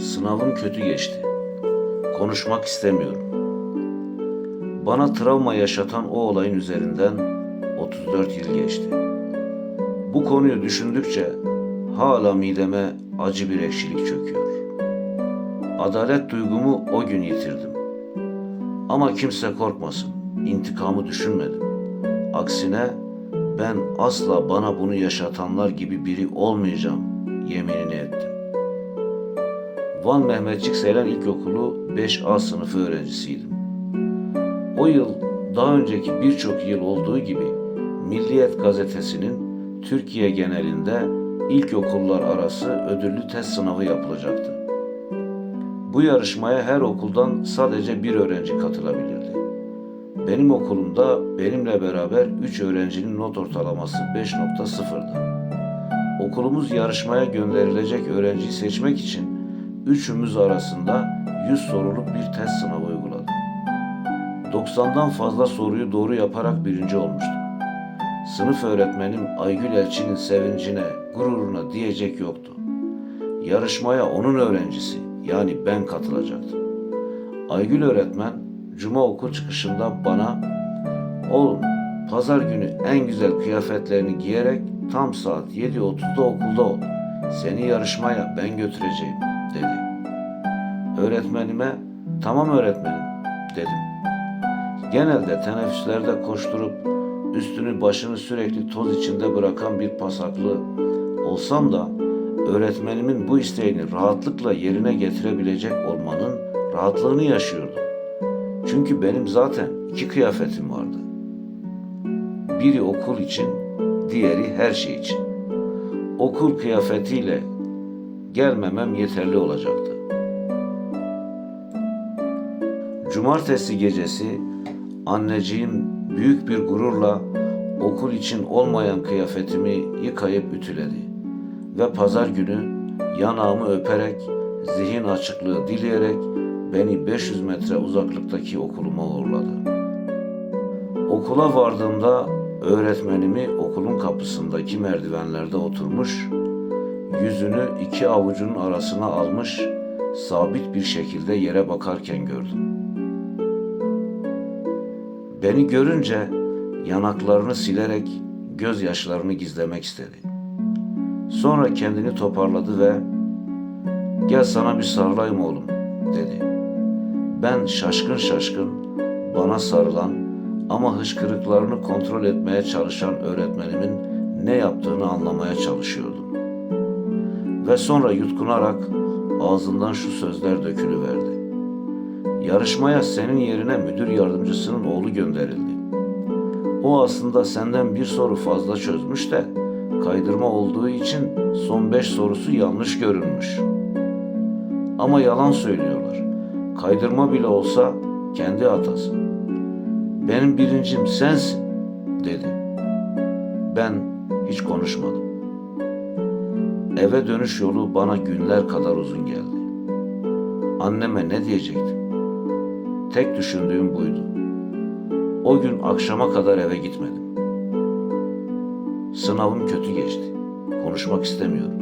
Sınavım kötü geçti. Konuşmak istemiyorum. Bana travma yaşatan o olayın üzerinden 34 yıl geçti. Bu konuyu düşündükçe hala mideme acı bir ekşilik çöküyor. Adalet duygumu o gün yitirdim. Ama kimse korkmasın. İntikamı düşünmedim. Aksine ben asla bana bunu yaşatanlar gibi biri olmayacağım ettim. Van Mehmetçik Seylan İlkokulu 5A sınıfı öğrencisiydim. O yıl daha önceki birçok yıl olduğu gibi Milliyet gazetesinin Türkiye genelinde ilkokullar arası ödüllü test sınavı yapılacaktı. Bu yarışmaya her okuldan sadece bir öğrenci katılabilirdi. Benim okulumda benimle beraber 3 öğrencinin not ortalaması 5.0'dı. Okulumuz yarışmaya gönderilecek öğrenciyi seçmek için üçümüz arasında 100 soruluk bir test sınavı uyguladı. 90'dan fazla soruyu doğru yaparak birinci olmuştum. Sınıf öğretmenim Aygül Elçi'nin sevincine, gururuna diyecek yoktu. Yarışmaya onun öğrencisi yani ben katılacaktım. Aygül öğretmen cuma okul çıkışında bana oğlum pazar günü en güzel kıyafetlerini giyerek tam saat 7.30'da okulda ol. Seni yarışmaya ben götüreceğim dedi. Öğretmenime tamam öğretmenim dedim. Genelde teneffüslerde koşturup üstünü başını sürekli toz içinde bırakan bir pasaklı olsam da öğretmenimin bu isteğini rahatlıkla yerine getirebilecek olmanın rahatlığını yaşıyordum. Çünkü benim zaten iki kıyafetim vardı. Biri okul için, diğeri her şey için. Okul kıyafetiyle gelmemem yeterli olacaktı. Cumartesi gecesi anneciğim büyük bir gururla okul için olmayan kıyafetimi yıkayıp ütüledi ve pazar günü yanağımı öperek zihin açıklığı dileyerek beni 500 metre uzaklıktaki okuluma uğurladı. Okula vardığımda öğretmenimi okulun kapısındaki merdivenlerde oturmuş, yüzünü iki avucunun arasına almış, sabit bir şekilde yere bakarken gördüm. Beni görünce yanaklarını silerek gözyaşlarını gizlemek istedi. Sonra kendini toparladı ve "Gel sana bir sarılayım oğlum." dedi. Ben şaşkın şaşkın bana sarılan ama hışkırıklarını kontrol etmeye çalışan öğretmenimin ne yaptığını anlamaya çalışıyordum. Ve sonra yutkunarak ağzından şu sözler dökülüverdi. Yarışmaya senin yerine müdür yardımcısının oğlu gönderildi. O aslında senden bir soru fazla çözmüş de kaydırma olduğu için son beş sorusu yanlış görünmüş. Ama yalan söylüyorlar. Kaydırma bile olsa kendi hatası. Benim birincim sensin dedi. Ben hiç konuşmadım. Eve dönüş yolu bana günler kadar uzun geldi. Anneme ne diyecektim? Tek düşündüğüm buydu. O gün akşama kadar eve gitmedim. Sınavım kötü geçti. Konuşmak istemiyorum.